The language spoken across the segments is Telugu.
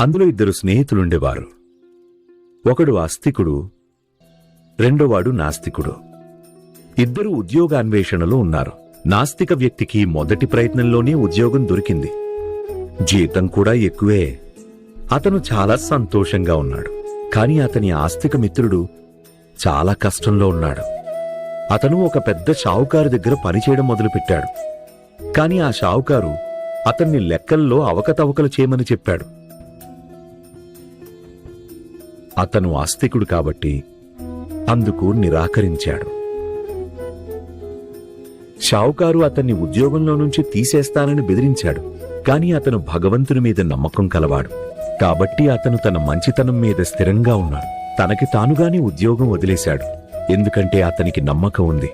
అందులో ఇద్దరు స్నేహితులుండేవారు. ఒకడు ఆస్తికుడు రెండోవాడు నాస్తికుడు. ఇద్దరు ఉద్యోగాన్వేషణలో ఉన్నారు. నాస్తిక వ్యక్తికి మొదటి ప్రయత్నంలోనే ఉద్యోగం దొరికింది. జీతం కూడా ఎక్కువే. అతను చాలా సంతోషంగా ఉన్నాడు. కాని అతని ఆస్తిక మిత్రుడు చాలా కష్టంలో ఉన్నాడు. అతను ఒక పెద్ద షావుకారు దగ్గర పనిచేయడం మొదలుపెట్టాడు. కాని ఆ షావుకారు అతన్ని లెక్కల్లో అవకతవకలు చేయమని చెప్పాడు. అతను ఆస్తికుడు కాబట్టి అందుకు నిరాకరించాడు. షావుకారు అతన్ని ఉద్యోగంలో నుంచి తీసేస్తానని బెదిరించాడు. కాని అతను భగవంతుని మీద నమ్మకం కలవాడు. కాబట్టి అతను తన మంచితనం మీద స్థిరంగా ఉన్నాడు. తనకి తానుగానే ఉద్యోగం వదిలేశాడు. ఎందుకంటే అతనికి నమ్మకం ఉంది.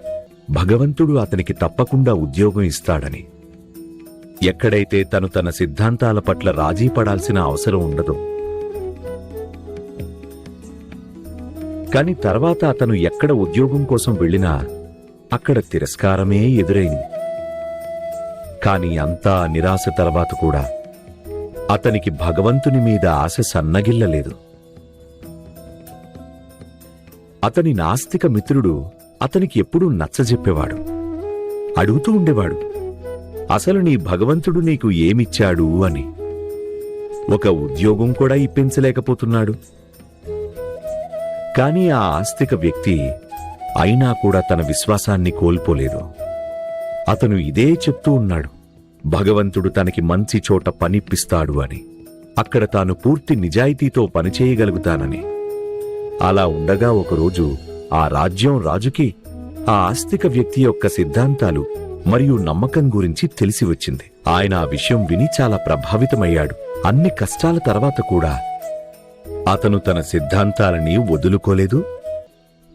భగవంతుడు అతనికి తప్పకుండా ఉద్యోగం ఇస్తాడని. ఎక్కడైతే తను తన సిద్ధాంతాల పట్ల రాజీ పడాల్సిన అవసరం ఉండదు కాని తర్వాత అతను ఎక్కడ ఉద్యోగం కోసం వెళ్ళినా అక్కడ తిరస్కారమే ఎదురైంది. కాని అంతా నిరాశ తర్వాత కూడా అతనికి భగవంతుని మీద ఆశ సన్నగిల్లలేదు. అతని నాస్తిక మిత్రుడు అతనికి ఎప్పుడూ నచ్చజెప్పేవాడు. అడుగుతూ ఉండేవాడు అసలు నీ భగవంతుడు నీకు ఏమిచ్చాడు? అని. ఒక ఉద్యోగం కూడా ఇప్పించలేకపోతున్నాడు. కానీ ఆ ఆస్తిక వ్యక్తి అయినా కూడా తన విశ్వాసాన్ని కోల్పోలేదు. అతను ఇదే చెప్తూ ఉన్నాడు భగవంతుడు తనకి మంచి చోట పనిప్పిస్తాడు అని. అక్కడ తాను పూర్తి నిజాయితీతో పనిచేయగలుగుతానని. అలా ఉండగా ఒకరోజు ఆ రాజ్యం రాజుకి ఆ ఆస్తిక వ్యక్తి యొక్క సిద్ధాంతాలు మరియు నమ్మకం గురించి తెలిసి వచ్చింది. ఆయన ఆ విషయం విని చాలా ప్రభావితమయ్యాడు. అన్ని కష్టాల తర్వాత కూడా అతను తన సిద్ధాంతాలని వదులుకోలేదు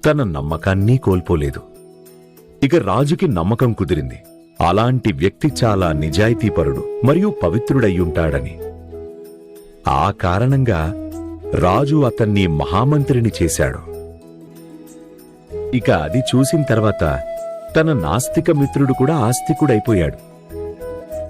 తన నమ్మకాన్ని కోల్పోలేదు. ఇక రాజుకి నమ్మకం కుదిరింది. అలాంటి వ్యక్తి చాలా నిజాయితీపరుడు మరియు పవిత్రుడయ్యుంటాడని. ఆ కారణంగా రాజు అతన్ని మహామంత్రిని చేశాడు. ఇక అది చూసిన తర్వాత తన నాస్తిక మిత్రుడు కూడా ఆస్తికుడైపోయాడు.